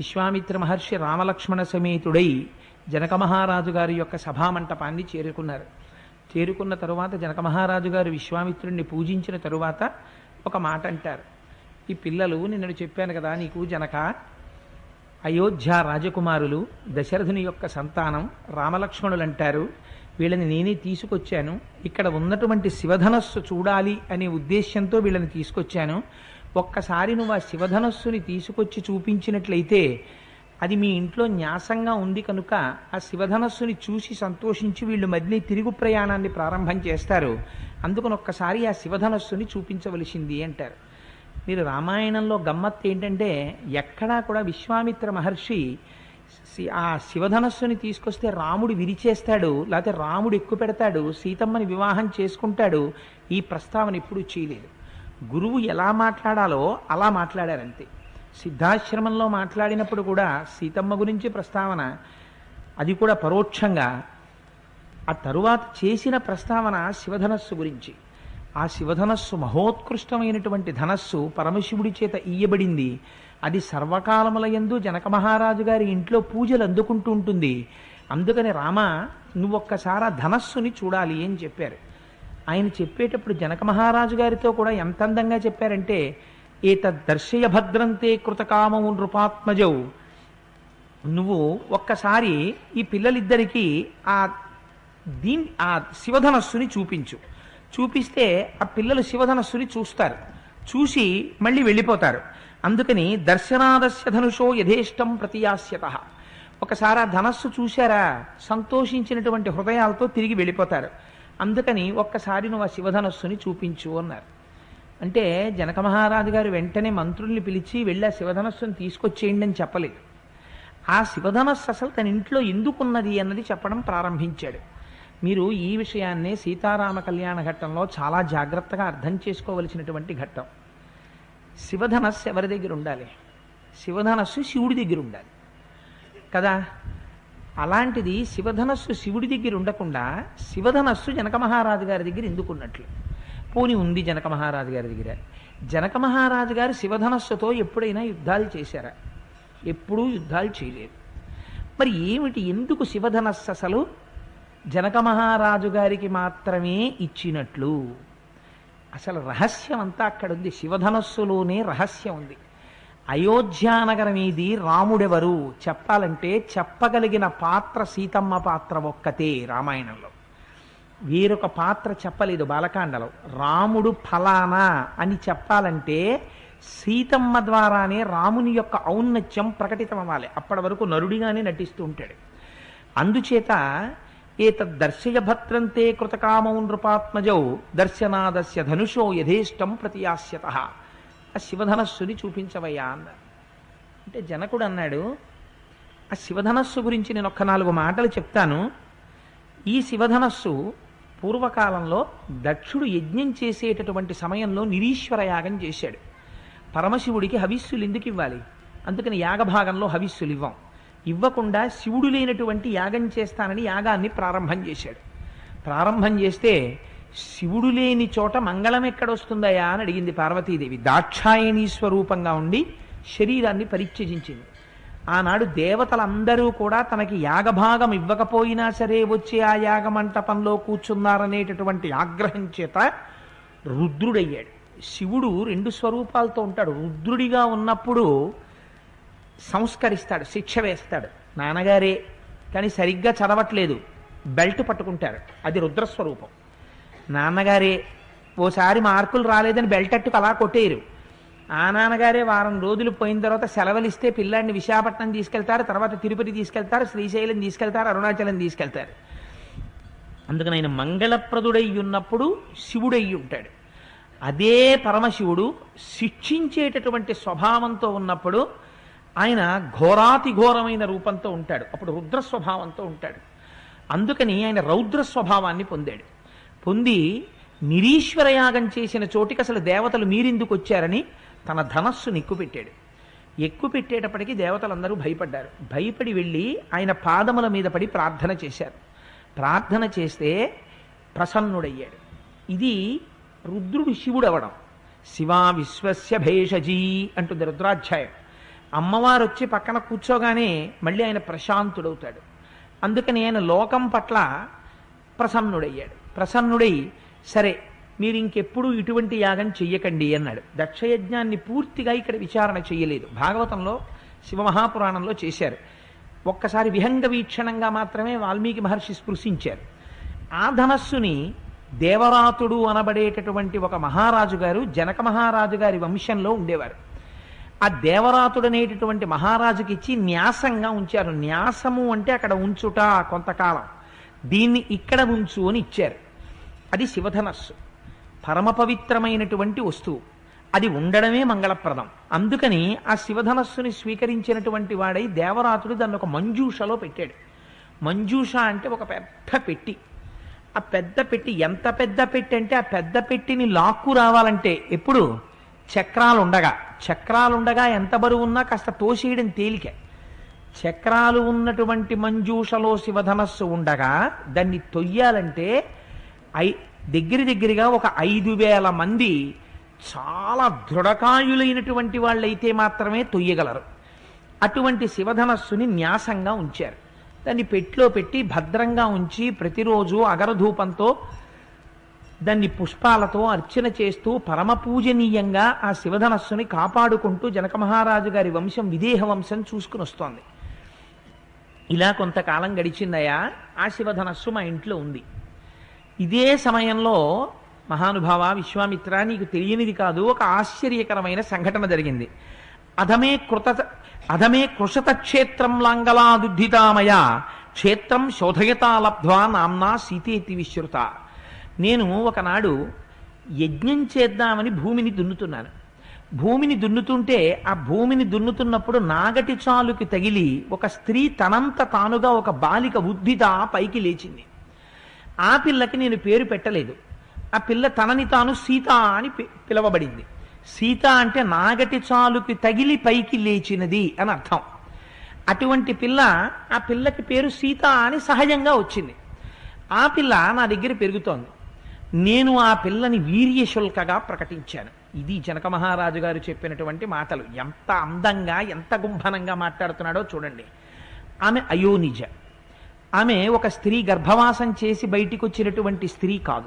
విశ్వామిత్ర మహర్షి రామలక్ష్మణ సమేతుడై జనక మహారాజు గారి యొక్క సభామంటపాన్ని చేరుకున్నారు. చేరుకున్న తరువాత జనక మహారాజు గారు విశ్వామిత్రుడిని పూజించిన తరువాత ఒక మాట అంటారు ఈ పిల్లలు నిన్నడు చెప్పాను కదా నీకు జనక అయోధ్య రాజకుమారులు దశరథుని యొక్క సంతానం రామలక్ష్మణులు అంటారు వీళ్ళని నేనే తీసుకొచ్చాను. ఇక్కడ ఉన్నటువంటి శివధనస్సు చూడాలి అనే ఉద్దేశ్యంతో వీళ్ళని తీసుకొచ్చాను. ఒక్కసారి నువ్వు ఆ శివధనస్సుని తీసుకొచ్చి చూపించినట్లయితే అది మీ ఇంట్లో న్యాసంగా ఉంది కనుక ఆ శివధనస్సుని చూసి సంతోషించి వీళ్ళు మళ్ళీ తిరుగు ప్రయాణాన్ని ప్రారంభం చేస్తారు. అందుకని ఒక్కసారి ఆ శివధనస్సుని చూపించవలసింది అంటారు. మీరు రామాయణంలో గమ్మత్తు ఏంటంటే ఎక్కడా కూడా విశ్వామిత్ర మహర్షి ఆ శివధనస్సుని తీసుకొస్తే రాముడు విరిచేస్తాడు లేకపోతే రాముడు ఎక్కువ పెడతాడు సీతమ్మని వివాహం చేసుకుంటాడు ఈ ప్రస్తావన ఎప్పుడూ చేయలేదు. గురువు ఎలా మాట్లాడాలో అలా మాట్లాడారంతే. సిద్ధాశ్రమంలో మాట్లాడినప్పుడు కూడా సీతమ్మ గురించి ప్రస్తావన అది కూడా పరోక్షంగా. ఆ తరువాత చేసిన ప్రస్తావన శివధనస్సు గురించి. ఆ శివధనస్సు మహోత్కృష్టమైనటువంటి ధనస్సు పరమశివుడి చేత ఇయ్యబడింది. అది సర్వకాలములయందు జనక మహారాజు గారి ఇంట్లో పూజలు అందుకుంటూ ఉంటుంది. అందుకని రామ నువ్వొక్కసారి ఆ ధనస్సుని చూడాలి అని చెప్పారు. ఆయన చెప్పేటప్పుడు జనక మహారాజు గారితో కూడా ఎంత అందంగా చెప్పారంటే ఏతద్ దర్శయ భద్రంతే కృతకామము నృపాత్మజౌ. నువ్వు ఒక్కసారి ఈ పిల్లలిద్దరికీ ఆ దీని ఆ శివధనస్సుని చూపించు. చూపిస్తే ఆ పిల్లలు శివధనస్సుని చూస్తారు. చూసి మళ్ళీ వెళ్ళిపోతారు. అందుకని దర్శనాదస్య ధనుషో యథేష్టం ప్రతియాస్యత. ఒకసారి ఆ ధనస్సు చూశారా? సంతోషించినటువంటి హృదయాలతో తిరిగి వెళ్ళిపోతారు. అందుకని ఒక్కసారి నువ్వు ఆ శివధనస్సుని చూపించు అన్నారు. అంటే జనక మహారాజు గారు వెంటనే మంత్రుల్ని పిలిచి వెళ్ళి ఆ శివధనస్సుని తీసుకొచ్చేయండి అని చెప్పలేదు. ఆ శివధనస్సు అసలు తన ఇంట్లో ఎందుకున్నది అన్నది చెప్పడం ప్రారంభించాడు. మీరు ఈ విషయాన్నే సీతారామ కళ్యాణ ఘట్టంలో చాలా జాగ్రత్తగా అర్థం చేసుకోవలసినటువంటి ఘట్టం. శివధనస్సు ఎవరి దగ్గర ఉండాలి? శివధనస్సు శివుడి దగ్గర ఉండాలి. కదా? అలాంటిది శివధనస్సు శివుడి దగ్గర ఉండకుండా శివధనస్సు జనక మహారాజు గారి దగ్గర ఎందుకున్నట్లు? పోని ఉంది జనక మహారాజు గారి దగ్గర. జనక మహారాజు గారు శివధనస్సుతో ఎప్పుడైనా యుద్ధాలు చేశారా? ఎప్పుడూ యుద్ధాలు చేయలేదు. మరి ఏమిటి ఎందుకు శివధనస్సు అసలు? జనక మహారాజు గారికి మాత్రమే ఇచ్చినట్లు. అసలు రహస్యం అంతా అక్కడ ఉంది శివధనస్సులోనే రహస్యం ఉంది. అయోధ్యానగరం ఇది రాముడెవరు? చెప్పాలంటే చెప్పగలిగిన పాత్ర సీతమ్మ పాత్ర ఒక్కతే రామాయణంలో. వేరొక పాత్ర చెప్పలేదు బాలకాండలో. రాముడు ఫలానా అని చెప్పాలంటే సీతమ్మ ద్వారానే రాముని యొక్క ఔన్నత్యం ప్రకటితమవ్వాలి. అప్పటి వరకు నరుడిగానే నటిస్తూ ఉంటాడు. అందుచేత ఏతద్ దర్శయ భద్రంతే కృతకామౌ నృపాత్మజౌ దర్శనాదస్య ధనుషో యథేష్టం ప్రతియాస్యత. ఆ శివధనస్సుని చూపించవయ్యా అన్నారు అంటే జనకుడు అన్నాడు ఆ శివధనస్సు గురించి నేను ఒక్క నాలుగు మాటలు చెప్తాను. ఈ శివధనస్సు పూర్వకాలంలో దక్షుడు యజ్ఞం చేసేటటువంటి సమయంలో నిరీశ్వర యాగం చేశాడు. పరమశివుడికి హవిస్సులు ఎందుకు ఇవ్వాలి? అందుకని యాగభాగంలో హవిస్సులు ఇవ్వం. ఇవ్వకుండా శివుడు లేనటువంటి యాగం చేస్తానని యాగాన్ని ప్రారంభం చేశాడు. ప్రారంభం చేస్తే శివుడు లేని చోట మంగళం ఎక్కడొస్తుందయా అని అడిగింది పార్వతీదేవి. దాక్షాయణీ స్వరూపంగా ఉండి శరీరాన్ని పరిత్యజించింది. ఆనాడు దేవతలందరూ కూడా తనకి యాగభాగం ఇవ్వకపోయినా సరే వచ్చి ఆ యాగమంటపంలో కూర్చున్నారనేటటువంటి ఆగ్రహం చేత రుద్రుడయ్యాడు. శివుడు రెండు స్వరూపాలతో ఉంటాడు. రుద్రుడిగా ఉన్నప్పుడు సంస్కరిస్తాడు శిక్ష వేస్తాడు. నాన్నగారే కానీ సరిగ్గా చదవట్లేదు. బెల్ట్ పట్టుకుంటారు. అది రుద్రస్వరూపం. నాన్నగారే ఓసారి మార్కులు రాలేదని బెల్ట్ అట్టుకు అలా కొట్టేయరు. ఆ నాన్నగారే వారం రోజులు పోయిన తర్వాత సెలవులు ఇస్తే పిల్లాడిని విశాఖపట్నం తీసుకెళ్తారు తర్వాత తిరుపతి తీసుకెళ్తారు శ్రీశైలం తీసుకెళ్తారు అరుణాచలం తీసుకెళ్తారు. అందుకని ఆయన మంగళప్రదుడై ఉన్నప్పుడు శివుడై ఉంటాడు. అదే పరమశివుడు శిక్షించేటటువంటి స్వభావంతో ఉన్నప్పుడు ఆయన ఘోరాతి ఘోరమైన రూపంతో ఉంటాడు. అప్పుడు రుద్ర స్వభావంతో ఉంటాడు. అందుకని ఆయన రౌద్ర స్వభావాన్ని పొందాడు. పొంది నిరీశ్వరయాగం చేసిన చోటికి అసలు దేవతలు మీరెందుకు వచ్చారని తన ధనస్సును ఎక్కుపెట్టాడు ఎక్కుపెట్టేటప్పటికీ దేవతలందరూ భయపడ్డారు. భయపడి వెళ్ళి ఆయన పాదముల మీద పడి ప్రార్థన చేశారు. ప్రార్థన చేస్తే ప్రసన్నుడయ్యాడు. ఇది రుద్రుడు శివుడు అవడం శివా విశ్వస్య భేషజీ అంటుంది రుద్రాధ్యాయం. అమ్మవారు వచ్చి పక్కన కూర్చోగానే మళ్ళీ ఆయన ప్రశాంతుడవుతాడు. అందుకని ఆయన లోకం పట్ల ప్రసన్నుడయ్యాడు. ప్రసన్నుడై సరే మీరు ఇంకెప్పుడు ఇటువంటి యాగం చెయ్యకండి అన్నాడు. దక్షయజ్ఞాన్ని పూర్తిగా ఇక్కడ విచారణ చేయలేదు భాగవతంలో శివమహాపురాణంలో చేశారు. ఒక్కసారి విహంగ వీక్షణంగా మాత్రమే వాల్మీకి మహర్షి స్పృశించారు. ఆ ధనస్సుని దేవరాతుడు అనబడేటటువంటి ఒక మహారాజు గారు జనక మహారాజు గారి వంశంలో ఉండేవారు. ఆ దేవరాతుడు అనేటటువంటి మహారాజుకి ఇచ్చి న్యాసంగా ఉంచారు. న్యాసము అంటే అక్కడ ఉంచుట కొంతకాలం. దీన్ని ఇక్కడ ఉంచు అని ఇచ్చారు. అది శివధనస్సు. పరమ పవిత్రమైనటువంటి వస్తువు. అది ఉండడమే మంగళప్రదం. అందుకని ఆ శివధనస్సుని స్వీకరించినటువంటి వాడై దేవరాతుడు దాన్ని ఒక మంజూషలో పెట్టాడు. మంజూష అంటే ఒక పెద్ద పెట్టి. ఆ పెద్ద పెట్టి ఎంత పెద్ద పెట్టి అంటే ఆ పెద్ద పెట్టిని లాక్కు రావాలంటే ఎప్పుడు? చక్రాలుండగా. చక్రాలుండగా ఎంత బరువు ఉన్నా కాస్త తోసేయడం తేలిక. చక్రాలు ఉన్నటువంటి మంజూషలో శివధనస్సు ఉండగా దాన్ని తొయ్యాలంటే ఐ దగ్గర దగ్గరగా ఒక ఐదు వేల మంది చాలా దృఢకాయులైనటువంటి వాళ్ళైతే మాత్రమే తొయ్యగలరు. అటువంటి శివధనస్సుని న్యాసంగా ఉంచారు. దాన్ని పెట్లో పెట్టి భద్రంగా ఉంచి ప్రతిరోజు అగరధూపంతో దాన్ని పుష్పాలతో అర్చన చేస్తూ పరమ పూజనీయంగా ఆ శివధనస్సుని కాపాడుకుంటూ జనక మహారాజు గారి వంశం విదేహ వంశం చూసుకుని వస్తోంది ఇలా కొంతకాలం గడిచిందయా? ఆ శివధనస్సు మా ఇంట్లో ఉంది. ఇదే సమయంలో మహానుభావ విశ్వామిత్ర నీకు తెలియనిది కాదు ఒక ఆశ్చర్యకరమైన సంఘటన జరిగింది. అధమే కృత అధమే కృషత క్షేత్రం లాంగలాదుద్ధితామయ క్షేత్రం శోధయతా లబ్ధ్వా నామ్నా సీతేతి విశ్రుత. నేను ఒకనాడు యజ్ఞం చేద్దామని భూమిని దున్నుతున్నాను. భూమిని దున్నుతుంటే ఆ భూమిని దున్నుతున్నప్పుడు నాగటి చాలుకి తగిలి ఒక స్త్రీ తనంత తానుగా ఒక బాలిక ఉద్ధిత పైకి లేచింది. ఆ పిల్లకి నేను పేరు పెట్టలేదు. ఆ పిల్ల తనని తాను సీత అని పి- పిలవబడింది. సీత అంటే నాగటి చాలుకి తగిలి పైకి లేచినది అని అర్థం. అటువంటి పిల్ల ఆ పిల్లకి పేరు సీత అని సహజంగా వచ్చింది. ఆ పిల్ల నా దగ్గర పెరుగుతోంది. నేను ఆ పిల్లని వీర్యశుల్కగా ప్రకటించాను. ఇది జనక మహారాజు గారు చెప్పినటువంటి మాటలు. ఎంత అందంగా ఎంత గుంభనంగా మాట్లాడుతున్నాడో చూడండి. ఆమె అయోనిజ. ఆమె ఒక స్త్రీ గర్భవాసం చేసి బయటికి వచ్చినటువంటి స్త్రీ కాదు.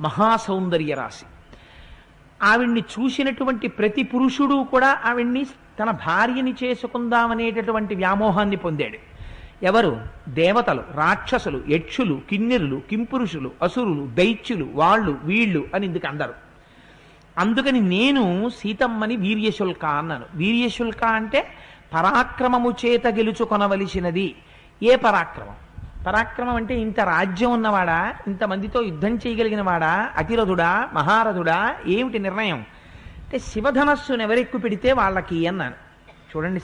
మహాసౌందర్య రాశి. ఆవిడ్ని చూసినటువంటి ప్రతి పురుషుడు కూడా ఆవిడ్ని తన భార్యని చేసుకుందామనేటటువంటి వ్యామోహాన్ని పొందాడు. ఎవరు? దేవతలు రాక్షసులు యక్షులు కిన్నెరులు కింపురుషులు అసురులు దైత్యులు వాళ్ళు వీళ్ళు అని ఇందుకు అందరు. అందుకని నేను సీతమ్మని వీర్యశుల్క అన్నాను. వీర్యశుల్క అంటే పరాక్రమము చేత గెలుచుకొనవలసినది. ఏ పరాక్రమం? పరాక్రమం అంటే ఇంత రాజ్యం ఉన్నవాడా? ఇంతమందితో యుద్ధం చేయగలిగిన వాడా అతిరథుడా? మహారథుడా? ఏమిటి నిర్ణయం? అంటే శివధనస్సును ఎవరెక్కు పెడితే వాళ్ళకి అన్నాను. చూడండి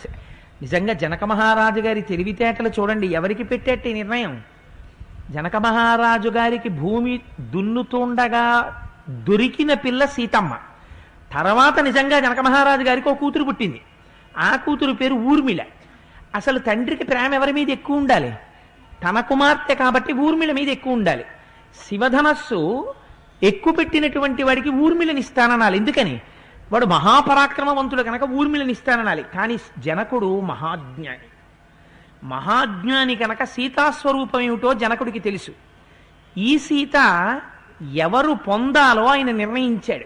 నిజంగా జనక మహారాజు గారి తెలివితేటలు చూడండి. ఎవరికి పెట్టేట ఈ నిర్ణయం? జనక మహారాజు గారికి భూమి దున్నుతుండగా దొరికిన పిల్ల సీతమ్మ. తర్వాత నిజంగా జనక మహారాజు గారికి ఒక కూతురు పుట్టింది. ఆ కూతురు పేరు ఊర్మిళ. అసలు తండ్రికి ప్రేమ ఎవరి మీద ఎక్కువ ఉండాలి? తన కుమార్తె కాబట్టి ఊర్మిళ మీద ఎక్కువ ఉండాలి. శివధనస్సు ఎక్కువ పెట్టినటువంటి వాడికి ఊర్మిళనిస్తాననాలి. ఎందుకని? వాడు మహాపరాక్రమవంతుడు కనుక ఊర్మిళనిస్తాననాలి. కానీ జనకుడు మహాజ్ఞాని. మహాజ్ఞాని కనుక సీతాస్వరూపం ఏమిటో జనకుడికి తెలుసు. ఈ సీత ఎవరు పొందాలో ఆయన నిర్ణయించాడు.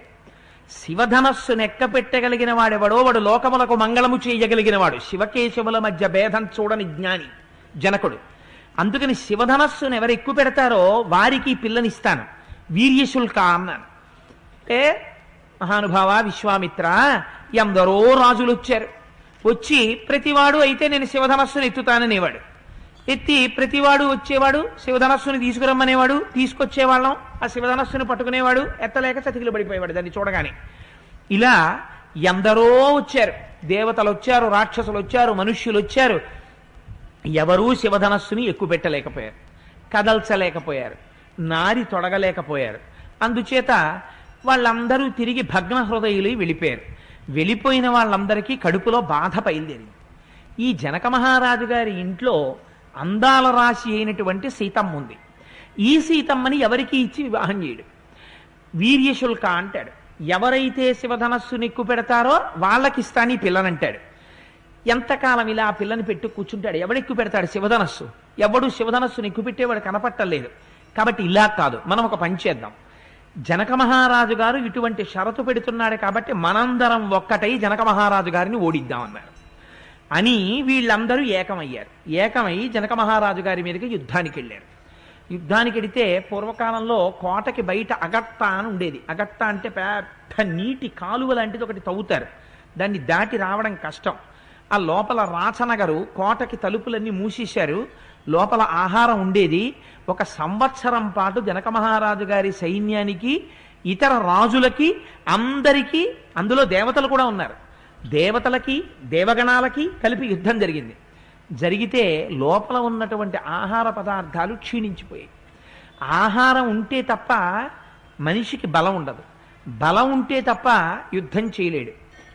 శివధనస్సు నెక్క పెట్టగలిగిన వాడెవడో వాడు లోకములకు మంగళము చేయగలిగినవాడు శివకేశవుల మధ్య భేదం చూడని జ్ఞాని జనకుడు. అందుకని శివధనస్సును ఎవరు ఎక్కువ పెడతారో వారికి పిల్లనిస్తాను వీర్యశుల్క అన్నాను. అంటే మహానుభావ విశ్వామిత్ర ఎందరో రాజులు వచ్చారు. వచ్చి ప్రతివాడు అయితే నేను శివధనస్సును ఎత్తుతాననేవాడు. ఎత్తి ప్రతివాడు వచ్చేవాడు శివధనస్సుని తీసుకురమ్మనేవాడు తీసుకొచ్చేవాళ్ళం ఆ శివధనస్సుని పట్టుకునేవాడు ఎత్తలేక చతికిలు పడిపోయేవాడు దాన్ని చూడగానే. ఇలా ఎందరో వచ్చారు. దేవతలు వచ్చారు రాక్షసులు వచ్చారు మనుష్యులు వచ్చారు. ఎవరూ శివధనస్సుని ఎక్కువ పెట్టలేకపోయారు కదల్చలేకపోయారు నారి తొడగలేకపోయారు. అందుచేత వాళ్ళందరూ తిరిగి భగ్న హృదయులు వెళ్ళిపోయారు. వెళ్ళిపోయిన వాళ్ళందరికీ కడుపులో బాధ బయలుదేరింది. ఈ జనక మహారాజు గారి ఇంట్లో అందాల రాశి అయినటువంటి సీతమ్మ ఉంది ఈ సీతమ్మని ఎవరికి ఇచ్చి వివాహం చేయడు. వీర్యశుల్క అంటాడు. ఎవరైతే శివధనస్సు ఎక్కువ పెడతారో వాళ్ళకి ఇస్తాను ఈ పిల్లనంటాడు. ఎంతకాలం ఇలా ఆ పిల్లని పెట్టి కూర్చుంటాడు? ఎవడెక్కు పెడతాడు శివధనస్సు? ఎవడు శివధనస్సు ఎక్కువ పెట్టేవాడు కనపట్టలేదు. కాబట్టి ఇలా కాదు మనం ఒక పని చేద్దాం. జనక మహారాజు గారు ఇటువంటి షరతు పెడుతున్నాడు కాబట్టి మనందరం ఒక్కటై జనక మహారాజు గారిని ఓడిద్దామన్నారు. అని వీళ్ళందరూ ఏకమయ్యారు. ఏకమై జనక మహారాజు గారి మీదకి యుద్ధానికి వెళ్ళారు. యుద్ధానికి వెడితే పూర్వకాలంలో కోటకి బయట అగట్ట అని ఉండేది. అగట్ట అంటే పెద్ద నీటి కాలువ లాంటిది ఒకటి తవ్వుతారు. దాన్ని దాటి రావడం కష్టం. ఆ లోపల రాచనగరు కోటకి తలుపులన్నీ మూసేశారు. లోపల ఆహారం ఉండేది. ఒక సంవత్సరం పాటు జనక మహారాజు గారి సైన్యానికి ఇతర రాజులకి అందరికీ అందులో దేవతలు కూడా ఉన్నారు. దేవతలకి దేవగణాలకి కలిపి యుద్ధం జరిగింది. జరిగితే లోపల ఉన్నటువంటి ఆహార పదార్థాలు క్షీణించిపోయాయి. ఆహారం ఉంటే తప్ప మనిషికి బలం ఉండదు. బలం ఉంటే తప్ప యుద్ధం చేయలేడు.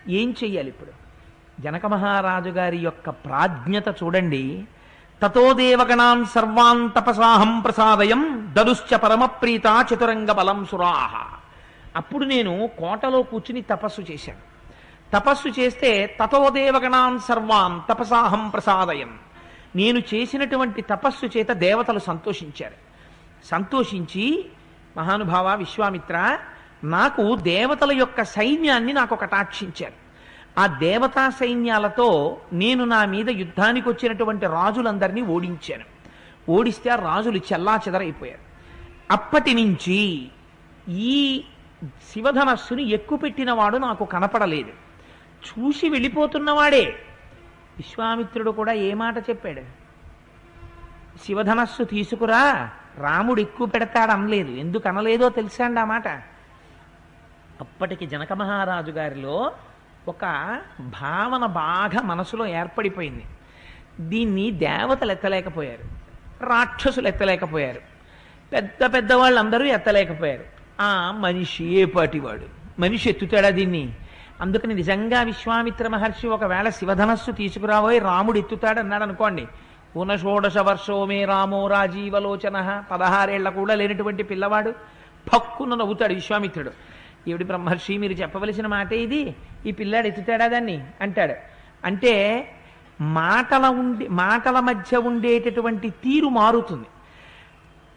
ఏం చెయ్యాలి ఇప్పుడు? జనక మహారాజు గారి యొక్క ప్రాజ్ఞత చూడండి. తతో దేవగణాన్ సర్వాన్ తపసాహం ప్రసాదయం దదుశ్చ పరమప్రీత చతురంగ బలం సురాహ. అప్పుడు నేను కోటలో కూర్చుని తపస్సు చేశాను. తపస్సు చేస్తే తతోదేవగణాన్ సర్వాన్ తపసాహం ప్రసాదయం. నేను చేసినటువంటి తపస్సు చేత దేవతలు సంతోషించారు. సంతోషించి మహానుభావ విశ్వామిత్ర నాకు దేవతల యొక్క సైన్యాన్ని నాకు కటాక్షించారు. ఆ దేవతా సైన్యాలతో నేను నా మీద యుద్ధానికి వచ్చినటువంటి రాజులందరినీ ఓడించాను. ఓడిస్తే ఆ రాజులు చెల్లా చెదరైపోయారు అప్పటి నుంచి ఈ శివధనస్సుని ఎక్కుపెట్టినవాడు నాకు కనపడలేదు. చూసి వెళ్ళిపోతున్నవాడే. విశ్వామిత్రుడు కూడా ఏ మాట చెప్పాడు? శివధనస్సు తీసుకురా రాముడు ఎక్కువ పెడతాడు అనలేదు. ఎందుకు అనలేదో తెలుసా అండి ఆ మాట? అప్పటికి జనక మహారాజు గారిలో ఒక భావన బాగా మనసులో ఏర్పడిపోయింది. దీన్ని దేవతలు ఎత్తలేకపోయారు రాక్షసులు ఎత్తలేకపోయారు పెద్ద పెద్ద వాళ్ళందరూ ఎత్తలేకపోయారు. ఆ మనిషి ఏ పాటివాడు? మనిషి ఎత్తుతాడా దీన్ని? అందుకని నిజంగా విశ్వామిత్ర మహర్షి ఒకవేళ శివధనస్సు తీసుకురాబోయి రాముడు ఎత్తుతాడు అన్నాడు అనుకోండి ఉన్న వర్షోమే రామో రాజీవలోచన. పదహారేళ్ళ కూడా లేనటువంటి పిల్లవాడు పక్కున నవ్వుతాడు విశ్వామిత్రుడు. ఏమిటి బ్రహ్మర్షి మీరు చెప్పవలసిన మాట ఇది? ఈ పిల్లాడు ఎత్తుతాడా దాన్ని? అంటాడు. అంటే మాటల ఉండి మాటల మధ్య ఉండేటటువంటి తీరు మారుతుంది.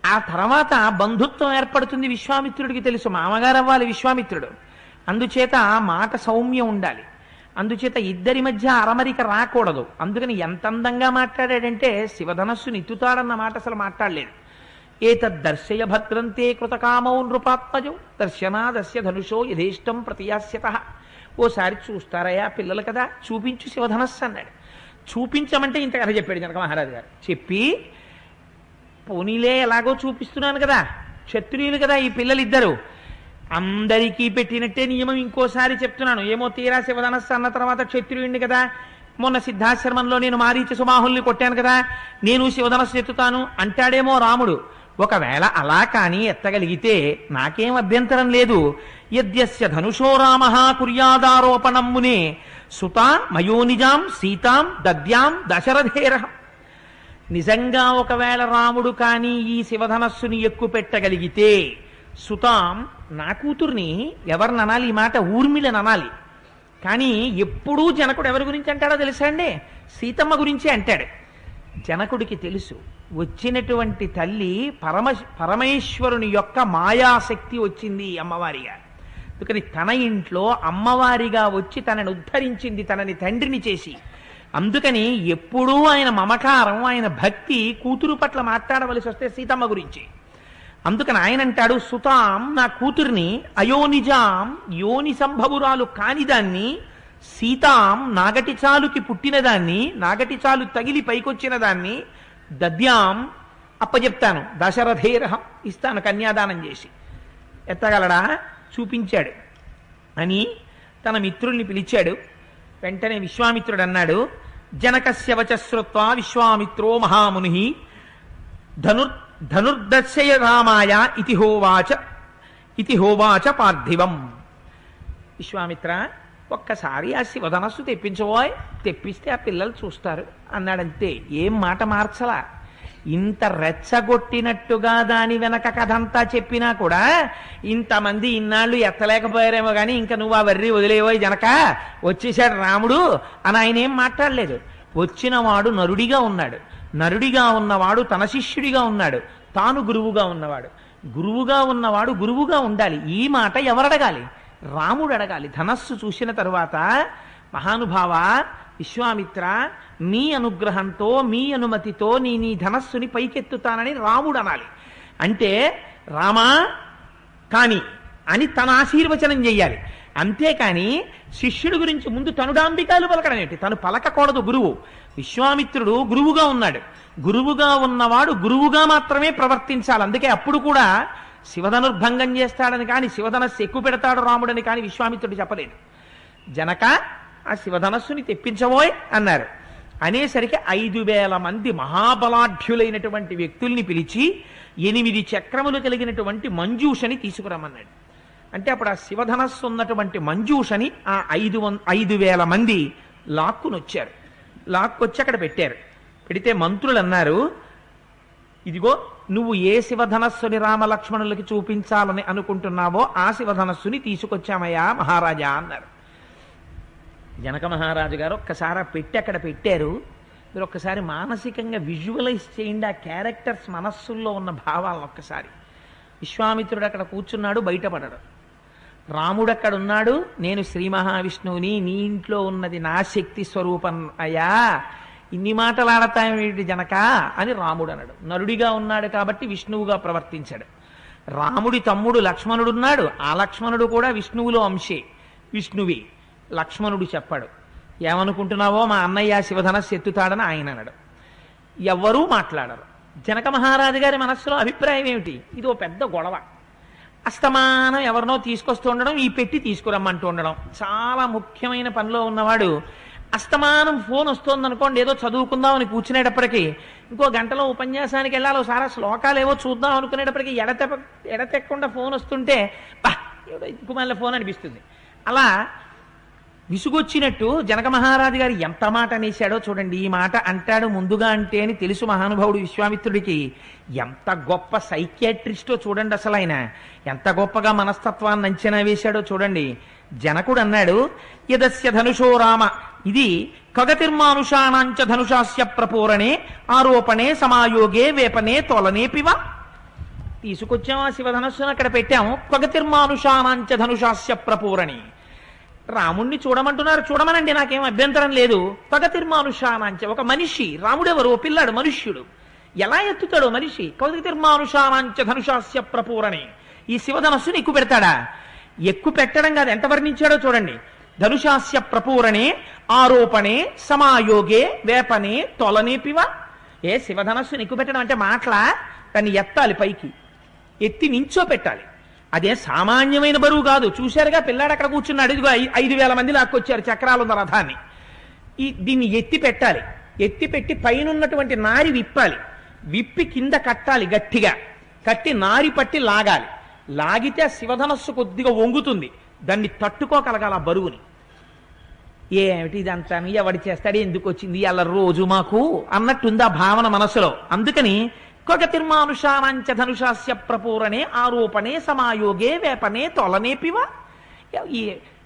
ఆ తర్వాత బంధుత్వం ఏర్పడుతుంది విశ్వామిత్రుడికి తెలుసు. మామగారు అవ్వాలి విశ్వామిత్రుడు. అందుచేత మాట సౌమ్యం ఉండాలి. అందుచేత ఇద్దరి మధ్య అరమరిక రాకూడదు. అందుకని ఎంత అందంగా మాట్లాడాడంటే శివధనస్సుని ఎత్తుతాడన్న మాట అసలు మాట్లాడలేదు. ఏతద్దర్శయ భద్రంతే కృతకామౌ నృపాత్మజో దర్శనాదస్య ధనుషో యథేష్టం ప్రతియాస్యత. ఓసారి చూస్తారయ్యా పిల్లలు కదా చూపించు శివధనస్సు అన్నాడు. చూపించమంటే ఇంత కథ చెప్పాడు జనక మహారాజు గారు. చెప్పి పోనీలే ఎలాగో చూపిస్తున్నాను కదా. క్షత్రియులు కదా ఈ పిల్లలిద్దరూ. అందరికీ పెట్టినట్టే నియమం ఇంకోసారి చెప్తున్నాను. ఏమో తీరా శివధనస్సు అన్న తర్వాత క్షత్రియుడిని కదా. మొన్న సిద్ధాశ్రమంలో నేను మారీచి సుమాహుల్ని కొట్టాను కదా. నేను శివధనస్సు ఎత్తుతాను అంటాడేమో రాముడు. ఒకవేళ అలా కానీ ఎత్తగలిగితే నాకేం అభ్యంతరం లేదు. యద్యస్య ధనుషో రామ కుర్యాదారోపణమ్మునే సుత మయోనిజాం సీతాం దద్యాం దశరథేరహం. నిజంగా ఒకవేళ రాముడు కానీ ఈ శివధనస్సుని ఎక్కుపెట్టగలిగితే సుతాం నా కూతుర్ని ఎవరిని అనాలి? ఈ మాట ఊర్మిళని అనాలి. కానీ ఎప్పుడూ జనకుడు ఎవరి గురించి అంటాడో తెలుసా అండి? సీతమ్మ గురించి అంటాడు. జనకుడికి తెలుసు వచ్చినటువంటి తల్లి పరమ పరమేశ్వరుని యొక్క మాయాశక్తి వచ్చింది అమ్మవారిగా. అందుకని తన ఇంట్లో అమ్మవారిగా వచ్చి తనని ఉద్ధరించింది తనని తండ్రిని చేసి. అందుకని ఎప్పుడూ ఆయన మమకారం ఆయన భక్తి కూతురు పట్ల మాట్లాడవలసి వస్తే సీతమ్మ గురించి. అందుకని ఆయన అంటాడు సుతాం నా కూతుర్ని అయోనిజాం యోని సంభవురాలు కానిదాన్ని సీతాం నాగటి చాలుకి పుట్టినదాన్ని నాగటి చాలు తగిలి పైకొచ్చిన దాన్ని దద్యాం అప్పచెప్తాను దశరథేరహం ఇస్తాను కన్యాదానం చేసి. ఎత్తగలడా? చూపించాడు. అని తన మిత్రుల్ని పిలిచాడు. వెంటనే విశ్వామిత్రుడు అన్నాడు జనకస్య వచశ్రుత్వా విశ్వామిత్రో మహాముని ధనుర్ ధనుర్దర్శయ రామాయ ఇతి హోవాచ ఇతి హోవాచ పార్థివం. విశ్వామిత్ర ఒక్కసారి ఆ శివధనస్సు తెప్పించబోయ్ తెప్పిస్తే ఆ పిల్లలు చూస్తారు. అన్నాడంతే ఏం మాట మార్చలా? ఇంత రెచ్చగొట్టినట్టుగా దాని వెనక కథంతా చెప్పినా కూడా ఇంతమంది ఇన్నాళ్ళు ఎత్తలేకపోయారేమో కానీ ఇంకా నువ్వు ఆ వర్రి వదిలేవో జనక. వచ్చేసాడు రాముడు అని ఆయన ఏం మాట్లాడలేదు. వచ్చినవాడు నరుడిగా ఉన్నాడు. నరుడిగా ఉన్నవాడు తన శిష్యుడిగా ఉన్నాడు. తాను గురువుగా ఉన్నవాడు. గురువుగా ఉన్నవాడు గురువుగా ఉండాలి. ఈ మాట ఎవరడగాలి? రాముడు అడగాలి ధనస్సు చూసిన తరువాత మహానుభావ విశ్వామిత్ర మీ అనుగ్రహంతో మీ అనుమతితో నీ నీ ధనస్సుని పైకెత్తుతానని రాముడు అనాలి అంటే రామా కాని అని తన ఆశీర్వచనం చెయ్యాలి. అంతేకాని శిష్యుడి గురించి ముందు తనుడాంబికాలు పలకడం ఏంటి? తను పలకకూడదు గురువు. విశ్వామిత్రుడు గురువుగా ఉన్నాడు. గురువుగా ఉన్నవాడు గురువుగా మాత్రమే ప్రవర్తించాలి. అందుకే అప్పుడు కూడా శివధనుర్భంగం చేస్తాడని కానీ శివధనస్సు ఎక్కువ పెడతాడు రాముడని కానీ విశ్వామిత్రుడు చెప్పలేదు. జనక ఆ శివధనస్సుని తెప్పించబోయ్ అన్నారు. అనేసరికి ఐదు వేల మంది మహాబలాఢ్యులైనటువంటి వ్యక్తుల్ని పిలిచి ఎనిమిది చక్రములు కలిగినటువంటి మంజూషని తీసుకురమ్మన్నాడు. అంటే అప్పుడు ఆ శివధనస్సు ఉన్నటువంటి మంజూషని ఆ ఐదు వం ఐదు వేల మంది లాక్కునొచ్చారు. లాక్కొచ్చి అక్కడ పెట్టారు. పెడితే మంత్రులు అన్నారు ఇదిగో నువ్వు ఏ శివధనస్సుని రామలక్ష్మణులకి చూపించాలని అనుకుంటున్నావో ఆ శివధనస్సుని తీసుకొచ్చామయ్యా మహారాజా అన్నారు. జనక మహారాజు గారు ఒక్కసారి పెట్టి అక్కడ పెట్టారు. మీరు ఒక్కసారి మానసికంగా విజువలైజ్ చేయండి ఆ క్యారెక్టర్స్ మనస్సుల్లో ఉన్న భావాలను ఒక్కసారి. విశ్వామిత్రుడు అక్కడ కూర్చున్నాడు బయటపడడు. రాముడక్కడున్నాడు? నేను శ్రీ మహావిష్ణువుని నీ ఇంట్లో ఉన్నది నా శక్తి స్వరూపం అయ్యా. ఇన్ని మాటలు జనక? అని రాముడు అన్నాడు నరుడిగా ఉన్నాడు కాబట్టి విష్ణువుగా ప్రవర్తించాడు. రాముడి తమ్ముడు లక్ష్మణుడున్నాడు. ఆ లక్ష్మణుడు కూడా విష్ణువులో అంశే విష్ణువే. లక్ష్మణుడు చెప్పాడు. ఏమనుకుంటున్నావో మా అన్నయ్య శివధనస్సు ఎత్తుతాడని ఆయన అన్నాడు ఎవ్వరూ మాట్లాడరు. జనక మహారాజు గారి మనస్సులో అభిప్రాయం ఏమిటి ఇది ఓ పెద్ద గొడవ. అస్తమానం ఎవరినో తీసుకొస్తూ ఉండడం ఈ పెట్టి తీసుకురమ్మంటూ ఉండడం. చాలా ముఖ్యమైన పనిలో ఉన్నవాడు అస్తమానం ఫోన్ వస్తుంది అనుకోండి ఏదో చదువుకుందాం అని కూర్చునేటప్పటికి ఇంకో గంటలో ఉపన్యాసానికి వెళ్ళాలి ఒకసారి శ్లోకాలు ఏవో చూద్దాం అనుకునేటప్పటికి ఎడతెప్ప ఎడతెక్కకుండా ఫోన్ వస్తుంటే బా ఏడో ఫోన్ అనిపిస్తుంది. అలా విసుగొచ్చినట్టు జనక మహారాజు గారు ఎంత మాట అనేశాడో చూడండి. ఈ మాట అంటాడు ముందుగా అంటే అని తెలుసు మహానుభావుడు విశ్వామిత్రుడికి. ఎంత గొప్ప సైకియాట్రిస్టో చూడండి అసలు ఆయన ఎంత గొప్పగా మనస్తత్వాన్ని అంచనా వేశాడో చూడండి. జనకుడు అన్నాడు యదస్య ధనుషో రామ. ఇది కగతిర్మానుషాణాంచ ధనుషాస్య ప్రపూరణే ఆరోపణే సమాయోగే వేపనే తోలనే పివ. తీసుకొచ్చాం ఆ శివధనుస్సును అక్కడ పెట్టాము కగతిర్మానుషాణాంచ ధనుషాస్య ప్రపూరణే. రాముణ్ణి చూడమంటున్నారు చూడమనండి నాకేం అభ్యంతరం లేదు. పగతిర్మానుషానాంచ ఒక మనిషి రాముడెవరు? ఓ పిల్లాడు మనుష్యుడు. ఎలా ఎత్తుతాడో మనిషి? కౌతిర్మానుషానాంచ ధనుషాస్య ప్రపూరణి. ఈ శివధనస్సుని ఎక్కువ పెడతాడా? ఎక్కువ పెట్టడం కాదు ఎంత వర్ణించాడో చూడండి. ధనుషాస్య ప్రపూరణే ఆరోపణే సమాయోగే వేపనే తొలనేపివ ఏ శివధనస్సుని ఎక్కువ పెట్టడం అంటే మాటల? దాన్ని ఎత్తాలి పైకి. ఎత్తి నించో పెట్టాలి అదే సామాన్యమైన బరువు కాదు. చూశారుగా పిల్లాడు అక్కడ కూర్చున్నాడు. ఇదిగో ఐదు వేల మంది లాక్కొచ్చారు చక్రాలు ఉన్న రథాన్ని. ఈ దీన్ని ఎత్తి పెట్టాలి. ఎత్తి పెట్టి పైన ఉన్నటువంటి నారి విప్పాలి. విప్పి కింద కట్టాలి గట్టిగా. కట్టి నారి పట్టి లాగాలి. లాగితే శివధనస్సు కొద్దిగా వంగుతుంది. దాన్ని తట్టుకోగలగాలి ఆ బరువుని. ఏమిటి ఇదంతా? ఎవడు చేస్తాడు? ఎందుకు వచ్చింది అలా రోజు మాకు అన్నట్టుంది ఆ భావన మనసులో. అందుకని కొగతిర్మానుషానాంచ ధనుషాస్య ప్రపూరణే ఆరోపణే సమాయోగే వేపనే తొలనేపివ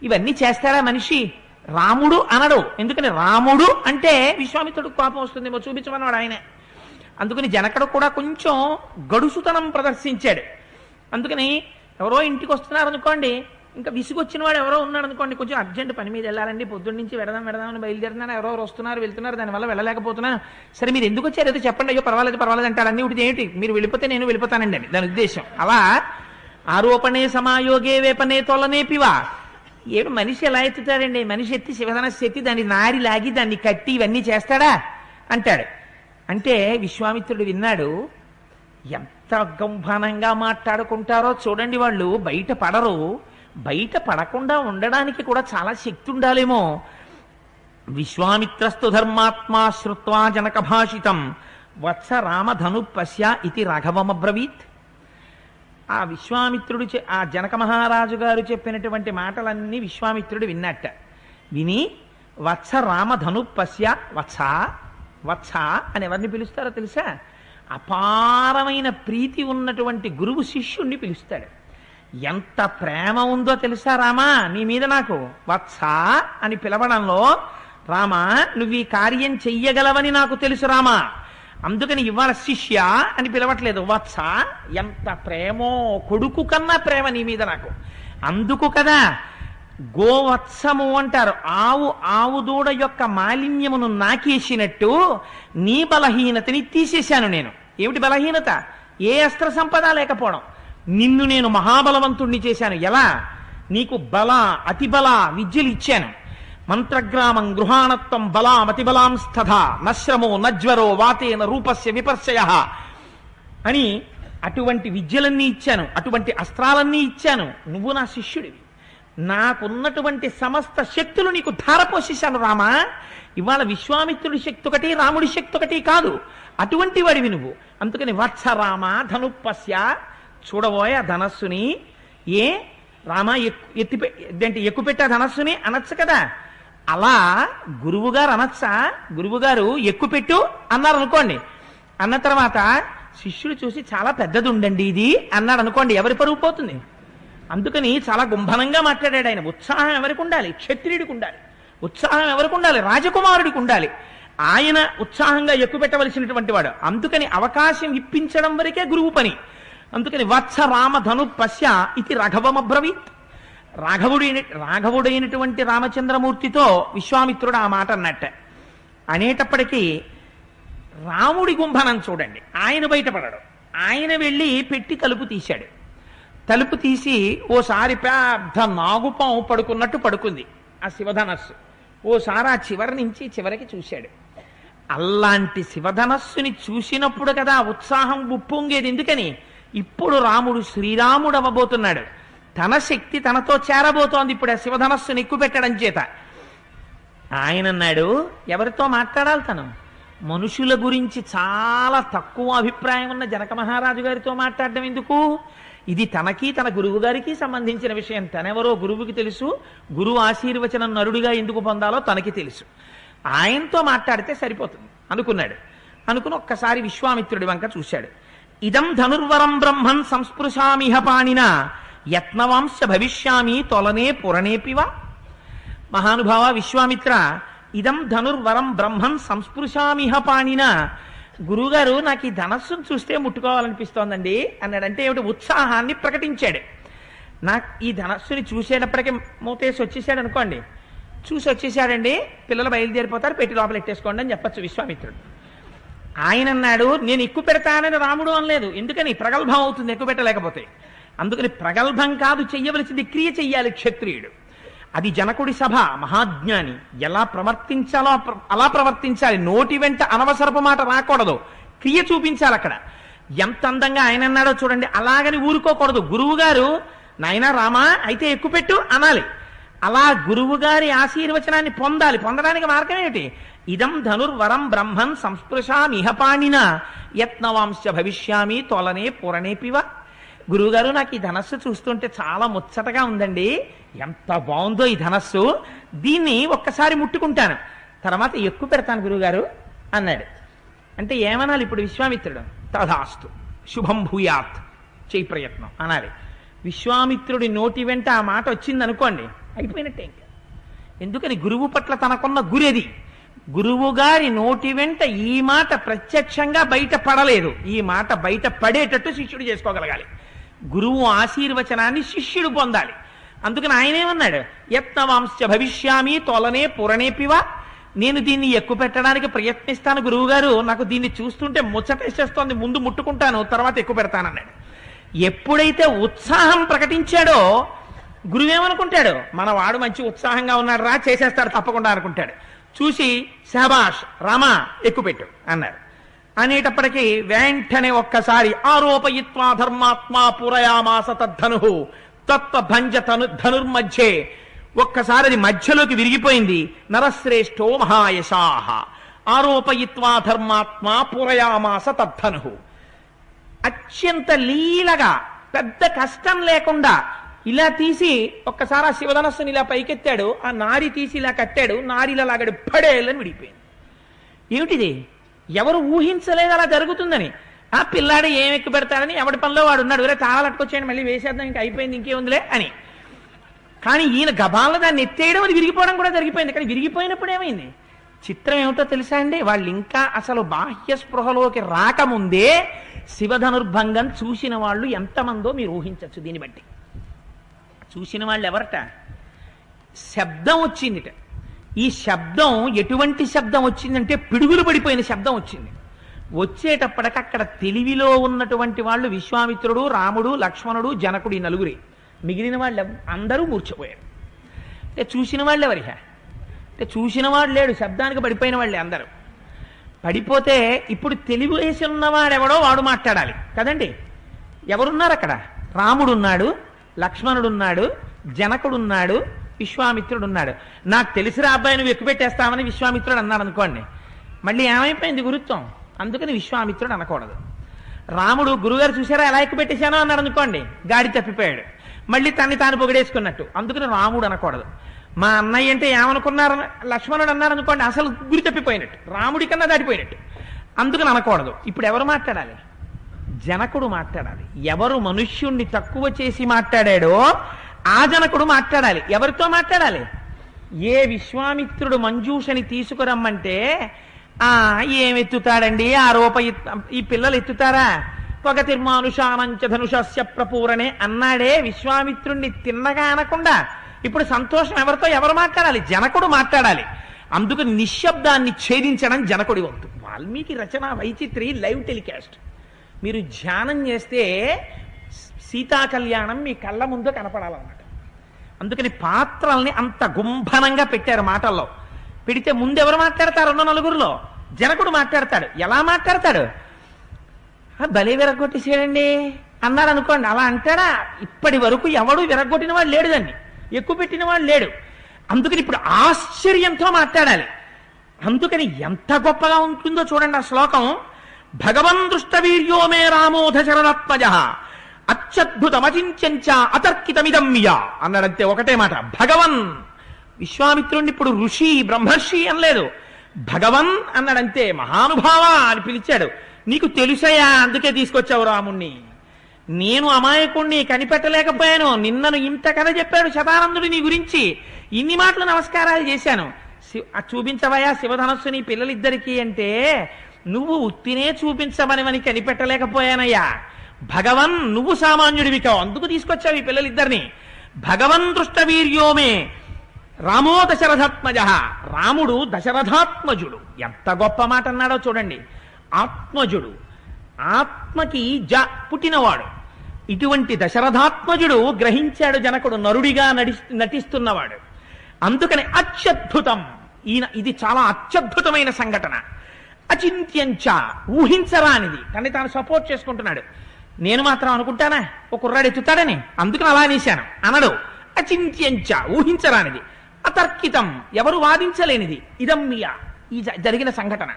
ఇవన్నీ చేస్తారా మనిషి? రాముడు అనడు. ఎందుకని? రాముడు అంటే విశ్వామిత్రుడు కోపం వస్తుందేమో చూపించమన్నాడు ఆయనే. అందుకని జనకడు కూడా కొంచెం గడుసుతనం ప్రదర్శించాడు. అందుకని ఎవరో ఇంటికి వస్తున్నారనుకోండి ఇంకా విసుగొచ్చిన వాడు ఎవరో ఉన్నాడు అనుకోండి కొంచెం అర్జెంట్ పని మీద వెళ్ళాలండి. పొద్దున్న నుంచి వెడదాం వెడదామని బయలుదేరుతున్నాను ఎవరో వస్తున్నారు వెళ్తున్నారు దానివల్ల వెళ్ళలేకపోతున్నాను. సరే మీరు ఎందుకు వచ్చారు? ఏదో చెప్పండి. అయ్యో పర్వాలేదు పర్వాలేదు అంటారు. అన్ని ఒకటి ఏంటి మీరు వెళ్ళిపోతే నేను వెళ్ళిపోతానండి అని. దాని ఉద్దేశం. అలా ఆరోపణే సమాయోగే వేపనే తొలనేపివా ఏడు మనిషి ఎలా ఎత్తుతాడండి? మనిషి ఎత్తి శివధనస్సు ఎత్తి దాన్ని నారి లాగి దాన్ని కట్టి ఇవన్నీ చేస్తాడా? అంటాడు. అంటే విశ్వామిత్రుడు విన్నాడు ఎంత గంభనంగా మాట్లాడుకుంటారో చూడండి వాళ్ళు. బయట పడరు. బయట పడకుండా ఉండడానికి కూడా చాలా శక్తి ఉండాలేమో విశ్వామిత్రస్తు ధర్మాత్మా శ్రుత్వా జనక భాషితం వత్స రామధను పశ్య ఇది రాఘవమబ్రవీత్. ఆ విశ్వామిత్రుడు ఆ జనక మహారాజు గారు చెప్పినటువంటి మాటలన్నీ విశ్వామిత్రుడు విన్నట్ట. విని వత్స రామధను పశ్య వత్స వత్స అని ఎవరిని పిలుస్తారో తెలుసా? అపారమైన ప్రీతి ఉన్నటువంటి గురువు శిష్యుణ్ణి పిలుస్తాడు. ఎంత ప్రేమ ఉందో తెలుసా రామా? నీ మీద నాకు. వత్సా అని పిలవడంలో రామా నువ్వు ఈ కార్యం చెయ్యగలవని నాకు తెలుసు రామా. అందుకని ఇవాళ శిష్య అని పిలవట్లేదు. వత్స ఎంత ప్రేమో కొడుకు కన్నా ప్రేమ నీ మీద నాకు. అందుకు కదా గోవత్సము అంటారు. ఆవు ఆవు దూడ యొక్క మాలిన్యమును నాకేసినట్టు నీ బలహీనతని తీసేశాను నేను. ఏమిటి బలహీనత? ఏ అస్త్ర సంపద లేకపోవడం. నిన్ను నేను మహాబలవంతుణ్ణి చేశాను. ఎలా? నీకు బల అతిబల విద్యలు ఇచ్చాను. మంత్రగ్రామం గృహాణత్వం బలామతిబలాం స్థథ నశ్రమో నజ్వరో వాతేన రూపస్య విపర్శయ అని అటువంటి విద్యలన్నీ ఇచ్చాను. అటువంటి అస్త్రాలన్నీ ఇచ్చాను. నువ్వు నా శిష్యుడివి. నాకున్నటువంటి సమస్త శక్తులు నీకు ధారపోషిశాను రామా. ఇవాళ విశ్వామిత్రుడి శక్తి ఒకటి రాముడి శక్తి ఒకటి కాదు. అటువంటి వాడివి నువ్వు. అందుకని వత్స రామ ధనుపస్య చూడబోయే ఆ ధనస్సుని ఏ? రామ ఎక్కు ఎత్తిపె ఏంటి ఎక్కుపెట్టే ధనస్సుని అనొచ్చు కదా. అలా గురువుగారు అనొచ్చా? గురువుగారు ఎక్కుపెట్టు అన్నారు అనుకోండి అన్న తర్వాత శిష్యుడు చూసి చాలా పెద్దది ఉండండి ఇది అన్నాడు అనుకోండి ఎవరి పరుగు పోతుంది? అందుకని చాలా గుంభనంగా మాట్లాడాడు ఆయన. ఉత్సాహం ఎవరికి ఉండాలి? క్షత్రియుడికి ఉండాలి. ఉత్సాహం ఎవరికి ఉండాలి? రాజకుమారుడికి ఉండాలి. ఆయన ఉత్సాహంగా ఎక్కుపెట్టవలసినటువంటి వాడు. అందుకని అవకాశం ఇప్పించడం వరకే గురువు పని. అందుకని వత్స రామధను పశ్య ఇది రఘవమబ్రవీత్. రాఘవుడైన రాఘవుడైనటువంటి రామచంద్రమూర్తితో విశ్వామిత్రుడు ఆ మాట అన్నట్ట. అనేటప్పటికీ రాముడి గుంభనం చూడండి. ఆయన బయటపడడు. ఆయన వెళ్ళి పెట్టి తలుపు తీశాడు. తలుపు తీసి ఓసారి పెద్ద నాగుపాము పడుకున్నట్టు పడుకుంది. ఆ శివధనస్సు. ఓసారి ఆ చివరి నుంచి చివరికి చూశాడు. అలాంటి శివధనస్సుని చూసినప్పుడు కదా ఉత్సాహం ఉప్పొంగేది. ఎందుకని? ఇప్పుడు రాముడు శ్రీరాముడు అవ్వబోతున్నాడు. తన శక్తి తనతో చేరబోతోంది ఇప్పుడు ఆ శివధనస్సుని ఎక్కువ పెట్టడం చేత. ఆయన అన్నాడు ఎవరితో మాట్లాడాలి తను? మనుషుల గురించి చాలా తక్కువ అభిప్రాయం ఉన్న జనక మహారాజు గారితో మాట్లాడడం ఎందుకు? ఇది తనకి తన గురువు గారికి సంబంధించిన విషయం. తనెవరో గురువుకి తెలుసు గురువు ఆశీర్వచనం నరుడిగా ఎందుకు పొందాలో తనకి తెలుసు. ఆయనతో మాట్లాడితే సరిపోతుంది. అనుకున్నాడు. అనుకుని ఒక్కసారి విశ్వామిత్రుడి వంక చూశాడు. ఇదం ధనుర్వరం బ్రహ్మన్ సంస్పృశామిహ పాణిన యత్నవాంశ భవిష్యామి తొలనే పురణేపివా మహానుభావ విశ్వామిత్ర ఇదం ధనుర్వరం బ్రహ్మన్ సంస్పృశామిహ పాణిన గురుగారు నాకు ఈ ధనస్సును చూస్తే ముట్టుకోవాలనిపిస్తోందండి అన్నాడంటే ఏమిటి ఉత్సాహాన్ని ప్రకటించాడు. నాకు ఈ ధనస్సుని చూసేటప్పటికీ మూతేసి వచ్చేసాడు అనుకోండి. చూసి వచ్చేసాడండి పిల్లలు బయలుదేరిపోతారు పెట్టి లోపల ఎట్టేసుకోండి అని చెప్పచ్చు విశ్వామిత్రుడు. ఆయన అన్నాడు నేను ఎక్కువ పెడతానని రాముడు అనలేదు. ఎందుకని? ప్రగల్భం అవుతుంది ఎక్కువ పెట్టలేకపోతే. అందుకని ప్రగల్భం కాదు చెయ్యవలసింది క్రియ చెయ్యాలి క్షత్రియుడు. అది జనకుడి సభ మహాజ్ఞాని. ఎలా ప్రవర్తించాలో అలా ప్రవర్తించాలి. నోటి వెంట అనవసరపు మాట రాకూడదు. క్రియ చూపించాలి అక్కడ. ఎంత అందంగా ఆయన అన్నాడో చూడండి. అలాగని ఊరుకోకూడదు. గురువు గారు నాయనా రామా అయితే ఎక్కువ పెట్టు అనాలి. అలా గురువు గారి ఆశీర్వచనాన్ని పొందాలి. పొందడానికి మార్గం ఏమిటి? ఇదం ధనుర్వరం బ్రహ్మన్ సంస్పృశామిహ పాణిన. యత్నవాంశ భవిష్యామి తొలనే పురణేపివ గురువుగారు నాకు ఈ ధనస్సు చూస్తుంటే చాలా ముచ్చటగా ఉందండి. ఎంత బాగుందో ఈ ధనస్సు. దీన్ని ఒక్కసారి ముట్టుకుంటాను. తర్వాత ఎక్కువ పెడతాను గురువుగారు అన్నాడు. అంటే ఏమనాలి ఇప్పుడు విశ్వామిత్రుడు? తథాస్తు శుభం భూయాత్. చేయి ప్రయత్నం అనాలి. విశ్వామిత్రుడి నోటి వెంట ఆ మాట వచ్చింది అనుకోండి అయిపోయినట్టే ఇంకా. ఎందుకని గురువు పట్ల తనకున్న గురేది? గురువు గారి నోటి వెంట ఈ మాట ప్రత్యక్షంగా బయట పడలేదు. ఈ మాట బయట పడేటట్టు శిష్యుడు చేసుకోగలగాలి. గురువు ఆశీర్వచనాన్ని శిష్యుడు పొందాలి. అందుకని ఆయనేమన్నాడు? యత్నవాంశ భవిష్యామి తొలనే పురణేపివా నేను దీన్ని ఎక్కువ పెట్టడానికి ప్రయత్నిస్తాను గురువుగారు. నాకు దీన్ని చూస్తుంటే ముచ్చటేసేస్తోంది. ముందు ముట్టుకుంటాను తర్వాత ఎక్కువ పెడతానన్నాడు. ఎప్పుడైతే ఉత్సాహం ప్రకటించాడో గురువేమనుకుంటాడు? మన వాడు మంచి ఉత్సాహంగా ఉన్నాడు రా చేసేస్తాడు తప్పకుండా అనుకుంటాడు. చూసి శబాష్ రమా ఎక్కుపెట్టు అన్నారు. అనేటప్పటికీ వెంటనే ఒక్కసారి ఆరోపయిత్వా ధర్మాత్మా పురయామాస తద్ధను తత్వ భంజ తను ధనుర్మధ్యే. ఒక్కసారి అది మధ్యలోకి విరిగిపోయింది. నరశ్రేష్ఠో మహాయశాహ ఆరోపయిత్వా ధర్మాత్మా పురయామాస తద్ధను. అత్యంత లీలగా పెద్ద కష్టం లేకుండా ఇలా తీసి ఒక్కసారి ఆ శివధనస్సుని ఇలా పైకెత్తాడు ఆ నారి తీసి ఇలా కట్టాడు నారిలా లాగాడు పడేళ్ళని విడిపోయింది ఏమిటిది? ఎవరు ఊహించలేదు అలా జరుగుతుందని. ఆ పిల్లాడు ఏం ఎక్కువ పెడతాడని ఎవడి పనిలో వాడు ఉన్నాడు? వేరే తాళాలు అట్టుకొచ్చేయండి మళ్ళీ వేసేద్దాం ఇంకా అయిపోయింది ఇంకేముందిలే అని. కానీ ఈయన గబాల్లో దాన్ని ఎత్తేయడం అది విరిగిపోవడం కూడా జరిగిపోయింది. కానీ విరిగిపోయినప్పుడు ఏమైంది? చిత్రం ఏమిటో తెలుసా అండి? వాళ్ళు ఇంకా అసలు బాహ్య స్పృహలోకి రాకముందే శివధనుర్భంగం చూసిన వాళ్ళు ఎంతమందో మీరు ఊహించవచ్చు దీన్ని బట్టి. చూసిన వాళ్ళు ఎవరట శబ్దం వచ్చిందిట. ఈ శబ్దం ఎటువంటి శబ్దం వచ్చిందంటే పిడుగులు పడిపోయిన శబ్దం వచ్చింది. వచ్చేటప్పటికి అక్కడ తెలివిలో ఉన్నటువంటి వాళ్ళు విశ్వామిత్రుడు రాముడు లక్ష్మణుడు జనకుడు ఈ నలుగురి. మిగిలిన వాళ్ళు అందరూ మూర్చిపోయారు అంటే చూసిన వాళ్ళు ఎవరిహ? అంటే చూసిన వాడు లేడు శబ్దానికి పడిపోయిన వాళ్ళే అందరూ. పడిపోతే ఇప్పుడు తెలివి వేసి ఉన్నవాడెవడో వాడు మాట్లాడాలి. కదండి? ఎవరున్నారు అక్కడ? రాముడు లక్ష్మణుడున్నాడు జనకుడున్నాడు విశ్వామిత్రుడున్నాడు. విశ్వామిత్రుడు ఉన్నాడు నాకు తెలిసిరా అబ్బాయి నువ్వు ఎక్కుపెట్టేస్తామని విశ్వామిత్రుడు అన్నాడు అనుకోండి. మళ్ళీ ఏమైపోయింది గురుత్వం? అందుకని విశ్వామిత్రుడు అనకూడదు. రాముడు గురుగారు చూసారా ఎలా ఎక్కుపెట్టేశానో అన్నాడు అనుకోండి. గాడి తప్పిపోయాడు. మళ్ళీ తన్ని తాను పొగిడేసుకున్నట్టు. అందుకని రాముడు అనకూడదు. మా అన్నయ్య అంటే ఏమనుకున్నారు? లక్ష్మణుడు అన్నారు అనుకోండి అసలు గురి తప్పిపోయినట్టు. రాముడి కన్నా దాటిపోయినట్టు. అందుకని అనకూడదు. ఇప్పుడు ఎవరు మాట్లాడాలి? జనకుడు మాట్లాడాలి. ఎవరు మనుష్యుణ్ణి తక్కువ చేసి మాట్లాడాడో ఆ జనకుడు మాట్లాడాలి. ఎవరితో మాట్లాడాలి? ఏ విశ్వామిత్రుడు మంజూషని తీసుకురమ్మంటే ఆ ఏమెత్తుతాడండి? ఆ రూప ఈ పిల్లలు ఎత్తుతారా? పొగ తిర్మానుషానంచ ధనుషస్య ప్రపూరణే అన్నాడే విశ్వామిత్రుణ్ణి తిన్నగా అనకుండా. ఇప్పుడు సంతోషం ఎవరితో? ఎవరు మాట్లాడాలి? జనకుడు మాట్లాడాలి. అందుకు నిశ్శబ్దాన్ని ఛేదించడం జనకుడి వంతు. వాల్మీకి రచన వైచిత్రి లైవ్ టెలికాస్ట్. మీరు ధ్యానం చేస్తే సీతా కళ్యాణం మీ కళ్ళ ముందు కనపడాలన్నమాట. అందుకని పాత్రల్ని అంత గుంభనంగా పెట్టారు మాటల్లో. పెడితే ముందు ఎవరు మాట్లాడతారు ఉన్న నలుగురిలో? జనకుడు మాట్లాడతాడు. ఎలా మాట్లాడతాడు? బలే విరగొట్టేసేయండి అన్నాడు అనుకోండి. అలా అంటాడా? ఇప్పటి వరకు ఎవడు విరగొట్టిన వాడు లేడు దాన్ని. ఎక్కువ పెట్టిన వాడు లేడు. అందుకని ఇప్పుడు ఆశ్చర్యంతో మాట్లాడాలి. అందుకని ఎంత గొప్పగా ఉంటుందో చూడండి ఆ శ్లోకం. భగవన్ దృష్టవీర్యో మే రామోధ శరణాత్మజ అత్యద్భుతమచించంచ అతర్కితమిదం అన్నాడంతే ఒకటే మాట. భగవన్. విశ్వామిత్రుణ్ణి ఇప్పుడు ఋషి బ్రహ్మర్షి అనలేదు. భగవన్ అన్నాడంతే మహానుభావ అని పిలిచాడు. నీకు తెలుసయా అందుకే తీసుకొచ్చావు రాముణ్ణి. నేను అమాయకుణ్ణి కనిపెట్టలేకపోయాను. నిన్నను ఇంత కథ చెప్పాడు శతానందుడు నీ గురించి. ఇన్ని మాటలు నమస్కారాలు చేశాను. చూపించవయా శివధనస్సు నీ పిల్లలిద్దరికీ అంటే నువ్వు ఉత్తినే చూపించమని కనిపెట్టలేకపోయానయ్యా. భగవన్ నువ్వు సామాన్యుడివి కావు అందుకు తీసుకొచ్చావు ఈ పిల్లలిద్దరిని. భగవన్ దృష్టవీర్యోమే. రామో దశరథాత్మజ. రాముడు దశరథాత్మజుడు. ఎంత గొప్ప మాట అన్నాడో చూడండి. ఆత్మజుడు. ఆత్మకి జ పుట్టినవాడు. ఇటువంటి దశరథాత్మజుడు గ్రహించాడు జనకుడు నరుడిగా నడి నటిస్తున్నవాడు. అందుకని అత్యద్భుతం. ఈయన ఇది చాలా అత్యద్భుతమైన సంఘటన. అచింత్యంచ ఊహించరానిది. కానీ తాను సపోర్ట్ చేసుకుంటున్నాడు. నేను మాత్రం అనుకుంటానా? ఒక కుర్రాడు ఎత్తుతాడని? అందుకు అలా అనేశాను. అనడు. అచింత్యంచ ఊహించరానిది. అతర్కితం ఎవరు వాదించలేనిది. ఇదమ్మియ ఈ జ- జరిగిన సంఘటన.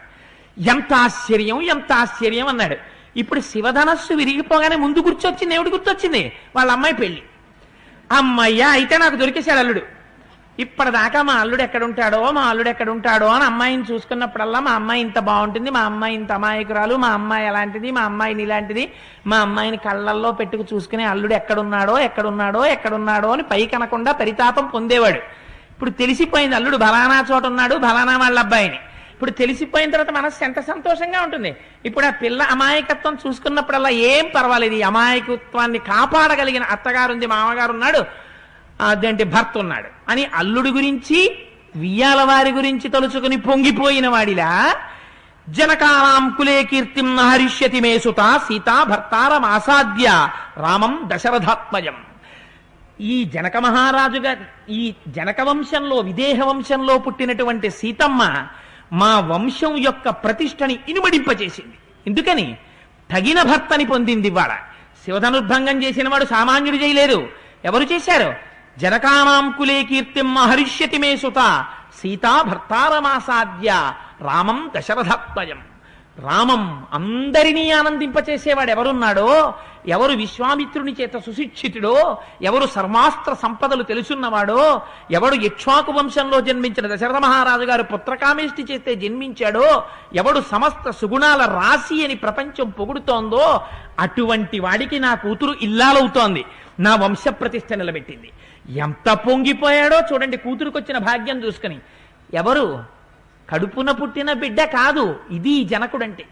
ఎంత ఆశ్చర్యం ఎంత ఆశ్చర్యం అన్నాడు. ఇప్పుడు శివధనస్సు విరిగిపోగానే ముందు గుర్తొచ్చింది. ఎవడు గుర్తొచ్చింది? వాళ్ళ అమ్మాయి పెళ్ళి. అమ్మయ్యా అయితే నాకు దొరికేశాడు అల్లుడు. ఇప్పటిదాకా మా అల్లుడు ఎక్కడుంటాడో మా అల్లుడు ఎక్కడుంటాడో అని అమ్మాయిని చూసుకున్నప్పుడల్లా మా అమ్మాయి ఇంత బాగుంటుంది మా అమ్మాయి ఇంత అమాయకురాలు మా అమ్మాయి ఎలాంటిది మా అమ్మాయిని ఇలాంటిది మా అమ్మాయిని కళ్ళల్లో పెట్టుకు చూసుకునే అల్లుడు ఎక్కడున్నాడో ఎక్కడున్నాడో ఎక్కడున్నాడో అని పై కనకుండా పరితాపం పొందేవాడు. ఇప్పుడు తెలిసిపోయింది అల్లుడు బలానా చోట ఉన్నాడు బలానా వాళ్ళ అబ్బాయిని. ఇప్పుడు తెలిసిపోయిన తర్వాత మనసు ఎంత సంతోషంగా ఉంటుంది. ఇప్పుడు ఆ పిల్ల అమాయకత్వం చూసుకున్నప్పుడల్లా ఏం పర్వాలేదు ఈ అమాయకత్వాన్ని కాపాడగలిగిన అత్తగారు ఉంది మామగారు ఉన్నాడు అదంటే భర్త ఉన్నాడు అని అల్లుడి గురించి వియ్యాల వారి గురించి తలుచుకుని పొంగిపోయిన వాడిలా జనకానాం కులే కీర్తిం నహరిష్యతి మే సుత సీతా భర్తారం ఆసాద్య రామం దశరథాత్మజం. ఈ జనక మహారాజుగా ఈ జనక వంశంలో విదేహ వంశంలో పుట్టినటువంటి సీతమ్మ మా వంశం యొక్క ప్రతిష్టని ఇనుమడింపచేసింది ఎందుకని? తగిన భర్తని పొందింది ఇవాళ. శివధనుర్భంగం చేసిన వాడు సామాన్యుడు చేయలేదు. ఎవరు చేశారు? జనకానాం కులే కీర్తిం మహరిష్యతి మే సుత సీతా భర్తారమాసాద్య రామం దశరథత్వయం రామం అందరినీ ఆనందింపచేసేవాడు ఎవరున్నాడో ఎవరు విశ్వామిత్రుని చేత సుశిక్షితుడో ఎవరు సర్వాస్త్ర సంపదలు తెలుసున్నవాడో ఎవడు యక్ష్వాకు వంశంలో జన్మించిన దశరథ మహారాజు గారు పుత్రకామేష్టి చేస్తే జన్మించాడో ఎవడు సమస్త సుగుణాల రాశి అని ప్రపంచం పొగుడుతోందో అటువంటి వాడికి నా కూతురు ఇల్లాలవుతోంది. నా వంశ ప్రతిష్ట నిలబెట్టింది. ఎంత పొంగిపోయాడో చూడండి కూతురుకొచ్చిన భాగ్యం చూసుకుని. ఎవరు? కడుపున పుట్టిన బిడ్డ కాదు ఇది జనకుడంటే.